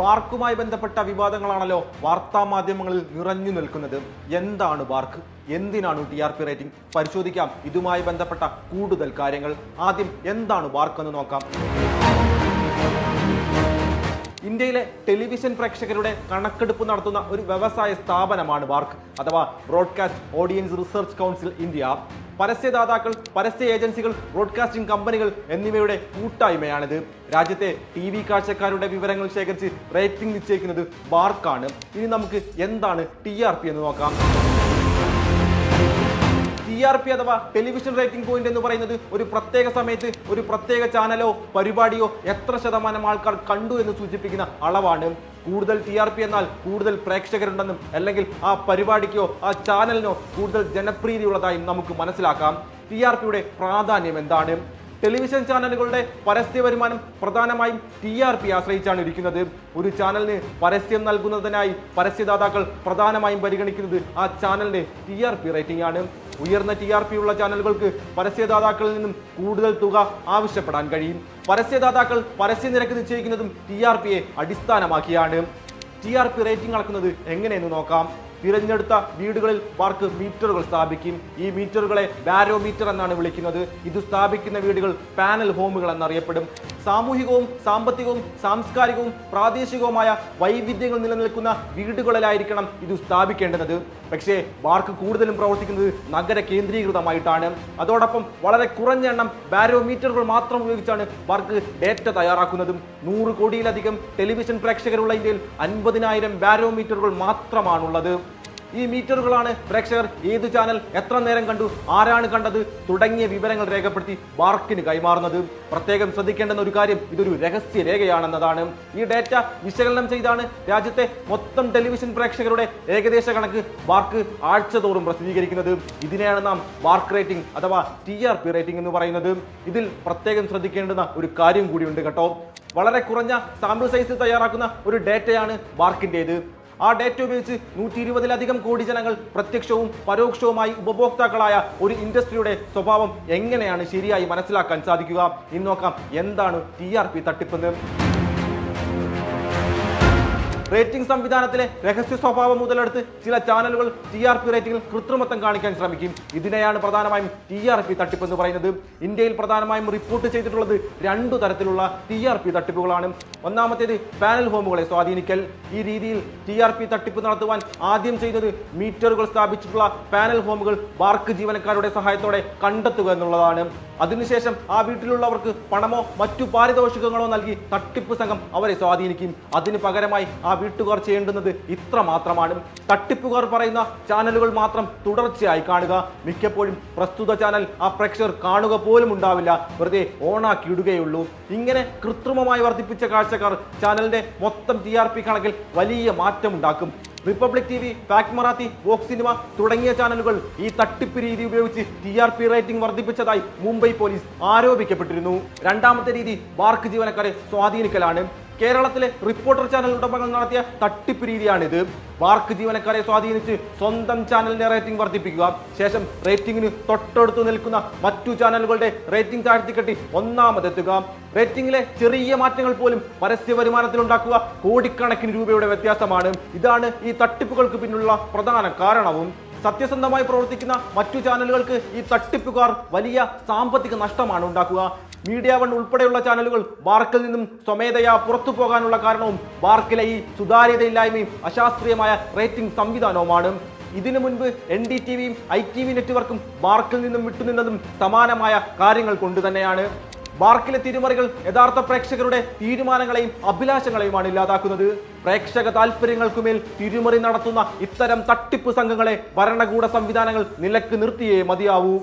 ബാർക്കുമായി ബന്ധപ്പെട്ട വിവാദങ്ങളാണല്ലോ വാർത്താ മാധ്യമങ്ങളിൽ നിറഞ്ഞു നിൽക്കുന്നത്. എന്താണ് ബാർക്ക് എന്തിനാണ് ടി ആർ പി റേറ്റിംഗ്? പരിശോധിക്കാം. ഇതുമായി ബന്ധപ്പെട്ട കൂടുതൽ കാര്യങ്ങൾ. ആദ്യം എന്താണ് ബാർക്ക് എന്ന് നോക്കാം. ഇന്ത്യയിലെ ടെലിവിഷൻ പ്രേക്ഷകരുടെ കണക്കെടുപ്പ് നടത്തുന്ന ഒരു വ്യവസായ സ്ഥാപനമാണ് ബാർക്ക് അഥവാ broadcast audience research council India. പരസ്യദാതാക്കൾ പരസ്യ ഏജൻസികൾ ബ്രോഡ്കാസ്റ്റിംഗ് കമ്പനികൾ എന്നിവയുടെ കൂട്ടായ്മയാണിത്. രാജ്യത്തെ ടി വി കാഴ്ചക്കാരുടെ വിവരങ്ങൾ ശേഖരിച്ച് റേറ്റിംഗ് നിശ്ചയിക്കുന്നത് ബാർക്കാണ്. ഇനി നമുക്ക് എന്താണ് ടി ആർ പി എന്ന് നോക്കാം. ടി ആർ പി അഥവാ ടെലിവിഷൻ റേറ്റിംഗ് പോയിന്റ് എന്ന് പറയുന്നത് ഒരു പ്രത്യേക സമയത്ത് ഒരു പ്രത്യേക ചാനലോ പരിപാടിയോ എത്ര ശതമാനം ആൾക്കാർ കണ്ടു എന്ന് സൂചിപ്പിക്കുന്ന അളവാണ്. കൂടുതൽ ടി ആർ പി എന്നാൽ കൂടുതൽ പ്രേക്ഷകരുണ്ടെന്നും അല്ലെങ്കിൽ ആ പരിപാടിക്കോ ആ ചാനലിനോ കൂടുതൽ ജനപ്രീതിയുള്ളതായും നമുക്ക് മനസ്സിലാക്കാം. ടി ആർ പിയുടെ പ്രാധാന്യം എന്താണ്? ടെലിവിഷൻ ചാനലുകളുടെ പരസ്യ വരുമാനം പ്രധാനമായും ടി ആർ പി ആശ്രയിച്ചാണ് ഇരിക്കുന്നത്. ഒരു ചാനലിന് പരസ്യം നൽകുന്നതിനായി പരസ്യദാതാക്കൾ പ്രധാനമായും പരിഗണിക്കുന്നത് ആ ചാനലിന്റെ ടി ആർ പി റേറ്റിംഗ് ആണ്. ഉയർന്ന ടി ആർ പി ഉള്ള ചാനലുകൾക്ക് പരസ്യദാതാക്കളിൽ നിന്നും കൂടുതൽ തുക ആവശ്യപ്പെടാൻ കഴിയും. പരസ്യദാതാക്കൾ പരസ്യ നിരക്ക് നിശ്ചയിക്കുന്നതും ടി ആർ പിയെ അടിസ്ഥാനമാക്കിയാണ്. ടി ആർ പി റേറ്റിംഗ് അളക്കുന്നത് എങ്ങനെയെന്ന് നോക്കാം. തിരഞ്ഞെടുത്ത വീടുകളിൽ വർക്ക് മീറ്ററുകൾ സ്ഥാപിക്കും. ഈ മീറ്ററുകളെ ബാരോമീറ്റർ എന്നാണ് വിളിക്കുന്നത്. ഇത് സ്ഥാപിക്കുന്ന വീടുകൾ പാനൽ ഹോമുകൾ എന്നറിയപ്പെടും. സാമൂഹികവും സാമ്പത്തികവും സാംസ്കാരികവും പ്രാദേശികവുമായ വൈവിധ്യങ്ങൾ നിലനിൽക്കുന്ന വീടുകളിലായിരിക്കണം ഇത് സ്ഥാപിക്കേണ്ടത്. പക്ഷേ ബാർക്ക് കൂടുതലും പ്രവർത്തിക്കുന്നത് നഗര കേന്ദ്രീകൃതമായിട്ടാണ്. അതോടൊപ്പം വളരെ കുറഞ്ഞ എണ്ണം ബാരോമീറ്ററുകൾ മാത്രം ഉപയോഗിച്ചാണ് ബാർക്ക് ഡേറ്റ തയ്യാറാക്കുന്നതും. നൂറ് കോടിയിലധികം ടെലിവിഷൻ പ്രേക്ഷകരുള്ള ഇന്ത്യയിൽ അൻപതിനായിരം ബാരോമീറ്ററുകൾ മാത്രമാണുള്ളത്. ഈ മീറ്ററുകളാണ് പ്രേക്ഷകർ ഏത് ചാനൽ എത്ര നേരം കണ്ടു ആരാണ് കണ്ടത് തുടങ്ങിയ വിവരങ്ങൾ രേഖപ്പെടുത്തി ബാർക്കിന് കൈമാറുന്നത്. പ്രത്യേകം ശ്രദ്ധിക്കേണ്ടുന്ന ഒരു കാര്യം ഇതൊരു രഹസ്യ രേഖയാണെന്നതാണ്. ഈ ഡേറ്റ വിശകലനം ചെയ്താണ് രാജ്യത്തെ മൊത്തം ടെലിവിഷൻ പ്രേക്ഷകരുടെ ഏകദേശ കണക്ക് ബാർക്ക് ആഴ്ചതോറും പ്രസിദ്ധീകരിക്കുന്നത്. ഇതിനെയാണ് നാം ബാർക്ക് റേറ്റിംഗ് അഥവാ ടി ആർ പി റേറ്റിംഗ് എന്ന് പറയുന്നത്. ഇതിൽ പ്രത്യേകം ശ്രദ്ധിക്കേണ്ടുന്ന ഒരു കാര്യം കൂടിയുണ്ട് കേട്ടോ. വളരെ കുറഞ്ഞ സാമ്പിൾ സൈസിൽ തയ്യാറാക്കുന്ന ഒരു ഡേറ്റയാണ് ബാർക്കിന്റേത് ആ ഡേറ്റ ഉപയോഗിച്ച് നൂറ്റി ഇരുപതിലധികം കോടി ജനങ്ങൾ പ്രത്യക്ഷവും പരോക്ഷവുമായി ഉപഭോക്താക്കളായ ഒരു ഇൻഡസ്ട്രിയുടെ സ്വഭാവം എങ്ങനെയാണ് ശരിയായി മനസ്സിലാക്കാൻ സാധിക്കുക? ഇന്ന് നോക്കാം എന്താണ് ടി ആർ പി തട്ടിപ്പെന്ന് റേറ്റിംഗ് സംവിധാനത്തിലെ രഹസ്യ സ്വഭാവം മുതലെടുത്ത് ചില ചാനലുകൾ ടി ആർ പി റേറ്റിംഗിൽ കൃത്രിമത്വം കാണിക്കാൻ ശ്രമിക്കും. ഇതിനെയാണ് പ്രധാനമായും ടി ആർ പി തട്ടിപ്പ് എന്ന് പറയുന്നത്. ഇന്ത്യയിൽ പ്രധാനമായും റിപ്പോർട്ട് ചെയ്തിട്ടുള്ളത് രണ്ടു തരത്തിലുള്ള ടി ആർ പി തട്ടിപ്പുകളാണ്. ഒന്നാമത്തേത് പാനൽ ഹോമുകളെ സ്വാധീനിക്കൽ. ഈ രീതിയിൽ ടി ആർ പി തട്ടിപ്പ് നടത്തുവാൻ ആദ്യം ചെയ്തത് മീറ്ററുകൾ സ്ഥാപിച്ചിട്ടുള്ള പാനൽ ഹോമുകൾ ബാർക്ക് ജീവനക്കാരുടെ സഹായത്തോടെ കണ്ടെത്തുക എന്നുള്ളതാണ്. അതിനുശേഷം ആ വീട്ടിലുള്ളവർക്ക് പണമോ മറ്റു പാരിതോഷികങ്ങളോ നൽകി തട്ടിപ്പ് സംഘം അവരെ സ്വാധീനിക്കും. അതിന് പകരമായി ആ വീട്ടുകാർ ചെയ്യേണ്ടുന്നത് ഇത്ര മാത്രമാണ്. തട്ടിപ്പുകാർ പറയുന്ന ചാനലുകൾ മാത്രം തുടർച്ചയായി കാണുക. മിക്കപ്പോഴും പ്രസ്തുത ചാനൽ ആ പ്രേക്ഷകർ കാണുക പോലും ഉണ്ടാവില്ല. വെറുതെ ഓണാക്കി ഇടുകയുള്ളൂ ഇങ്ങനെ കൃത്രിമമായി വർദ്ധിപ്പിച്ച കാഴ്ചക്കാർ ചാനലിന്റെ മൊത്തം ടി ആർ പി കണക്കിൽ വലിയ മാറ്റം ഉണ്ടാക്കും republic T V Fakt Marathi box cinema തുടങ്ങിയ ചാനലുകൾ ഈ തട്ടിപ്പ് രീതി ഉപയോഗിച്ച് ടി ആർ പി റേറ്റിംഗ് വർദ്ധിപ്പിച്ചതായി മുംബൈ പോലീസ് ആരോപിക്കപ്പെട്ടിരുന്നു. രണ്ടാമത്തെ രീതി ബാർക്ക് ജീവനക്കാരെ സ്വാധീനിക്കലാണ്. കേരളത്തിലെ റിപ്പോർട്ടർ ചാനൽ ഉടമകൾ നടത്തിയ തട്ടിപ്പ് രീതിയാണിത്. വാർക്ക് ജീവനക്കാരെ സ്വാധീനിച്ച് സ്വന്തം ചാനലിന്റെ റേറ്റിംഗ് വർദ്ധിപ്പിക്കുക. ശേഷം റേറ്റിംഗിന് തൊട്ടടുത്ത് നിൽക്കുന്ന മറ്റു ചാനലുകളുടെ റേറ്റിംഗ് താഴ്ത്തിക്കെട്ടി ഒന്നാമതെത്തുക. റേറ്റിംഗിലെ ചെറിയ മാറ്റങ്ങൾ പോലും പരസ്യ വരുമാനത്തിൽ ഉണ്ടാക്കുക കോടിക്കണക്കിന് രൂപയുടെ വ്യത്യാസമാണ്. ഇതാണ് ഈ തട്ടിപ്പുകൾക്ക് പിന്നിലുള്ള പ്രധാന കാരണവും. സത്യസന്ധമായി പ്രവർത്തിക്കുന്ന മറ്റു ചാനലുകൾക്ക് ഈ തട്ടിപ്പുകാർ വലിയ സാമ്പത്തിക നഷ്ടമാണ് ഉണ്ടാക്കുക. മീഡിയ വൺ ഉൾപ്പെടെയുള്ള ചാനലുകൾ വാർക്കിൽ നിന്നും സ്വമേധയാ പുറത്തു പോകാനുള്ള കാരണവും വാർക്കിലെ ഈ സുതാര്യതയില്ലായ്മയും അശാസ്ത്രീയമായ റേറ്റിംഗ് സംവിധാനവുമാണ്. ഇതിനു മുൻപ് എൻ ഡി ടി വിയും ഐ ടി വി നെറ്റ്വർക്കും വാർക്കിൽ നിന്നും വിട്ടുനിന്നതും സമാനമായ കാര്യങ്ങൾ കൊണ്ട് തന്നെയാണ്. വാർക്കിലെ തിരിമറികൾ യഥാർത്ഥ പ്രേക്ഷകരുടെ തീരുമാനങ്ങളെയും അഭിലാഷങ്ങളെയുമാണ് ഇല്ലാതാക്കുന്നത്. പ്രേക്ഷക താല്പര്യങ്ങൾക്കുമേൽ തിരിമറി നടത്തുന്ന ഇത്തരം തട്ടിപ്പ് സംഘങ്ങളെ ഭരണകൂട സംവിധാനങ്ങൾ നിലയ്ക്ക് നിർത്തിയേ മതിയാവൂ.